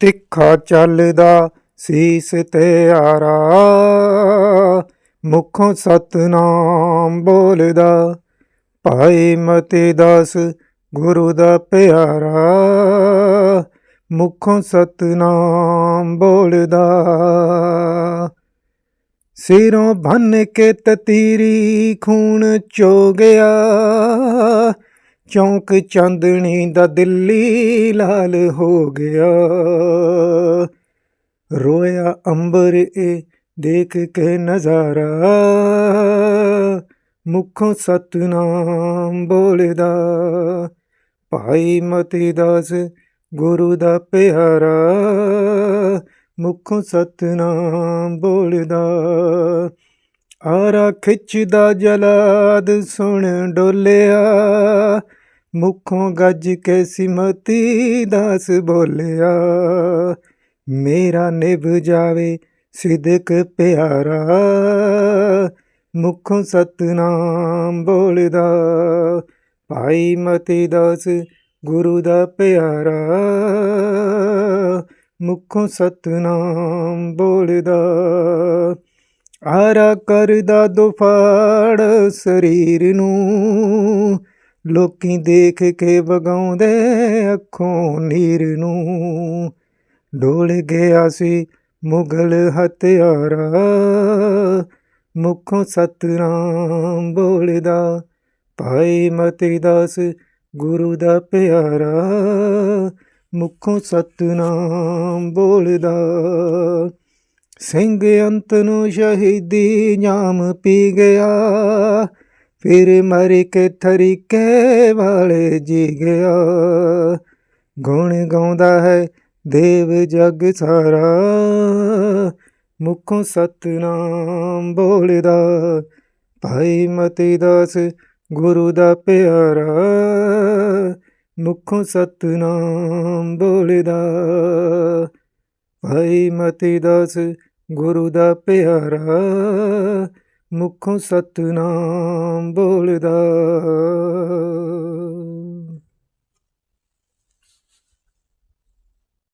ਤਿੱਖਾ ਚੱਲਦਾ ਸੀਸ ਤਿਆਰਾ ਮੁਖੋਂ ਸਤਨਾਮ ਬੋਲਦਾ, ਭਾਈ ਮਤੇ ਦਾਸ ਗੁਰੂ ਦਾ ਪਿਆਰਾ। ਮੁਖੋਂ ਸਤਨਾਮ ਬੋਲਦਾ, ਸਿਰੋਂ ਭੰਨ ਕੇ ਤਤੀਰੀ ਖੂਨ ਚੋ ਗਿਆ ਚੌਂਕ ਚਾਂਦਣੀ ਦਾ ਦਿੱਲੀ ਲਾਲ ਹੋ ਗਿਆ। ਰੋਇਆ ਅੰਬਰ ਏ, ਦੇਖ ਕੇ ਨਜ਼ਾਰਾ। ਮੁਖੋਂ ਸਤਨਾਮ ਬੋਲਦਾ। ਭਾਈ ਮਤੀ ਦਾਸ, ਗੁਰੂ ਦਾ ਪਿਆਰਾ। ਮੁਖੋਂ ਸਤਨਾਮ ਬੋਲਦਾ। ਆਰਾ ਖਿੱਚਦਾ ਜਲਾਦ, ਸੁਣ ਡੋਲਿਆ। ਮੁਖੋਂ ਗੱਜ ਕੇ ਸਿਮਤੀ ਦਾਸ ਬੋਲਿਆ, ਮੇਰਾ ਨਿਭ ਜਾਵੇ ਸਿਦਕ ਪਿਆਰਾ, ਮੁਖੋਂ ਸਤਨਾਮ ਬੋਲਦਾ, ਭਾਈ ਮਤੀ ਦਾਸ ਗੁਰੂ ਦਾ ਪਿਆਰਾ, ਮੁਖੋਂ ਸਤਨਾਮ ਬੋਲਦਾ, ਆਰਾ ਕਰਦਾ ਦੁਫਾੜ ਸਰੀਰ ਨੂੰ ਲੋਕੀ ਦੇਖ ਕੇ ਵਗਾਉਂਦੇ ਅੱਖੋਂ ਨੀਰ ਨੂੰ। ਡੋਲ ਗਿਆ ਸੀ ਮੁਗਲ ਹਥਿਆਰਾ, ਮੁਖੋਂ ਸਤਨਾਮ ਬੋਲਦਾ, ਭਾਈ ਮਤੀ ਦਾਸ ਗੁਰੂ ਦਾ ਪਿਆਰਾ, ਮੁਖੋਂ ਸਤਨਾਮ ਬੋਲਦਾ। ਸਿੰਘ ਅੰਤ ਨੂੰ ਸ਼ਹੀਦੀ ਨਾਮ ਪੀ ਗਿਆ ਫਿਰ ਮਰ ਕੇ ਥਰੀਕੇ ਵਾਲੇ ਜੀ ਗਿਆ ਗੁਣ ਗਾਉਂਦਾ ਹੈ ਦੇਵ ਜਗ ਸਾਰਾ। ਮੁਖੋਂ ਸਤਨਾਮ ਬੋਲਦਾ, ਭਾਈ ਮਤੀ ਦਾਸ ਗੁਰੂ ਦਾ ਪਿਆਰਾ। ਮੁਖੋਂ ਸਤਨਾਮ ਬੋਲਦਾ, ਭਾਈ ਮਤੀ ਦਾਸ ਗੁਰੂ ਦਾ ਪਿਆਰਾ। ਮੁਖੋਂ ਸਤਨਾਮ ਬੋਲਦਾ।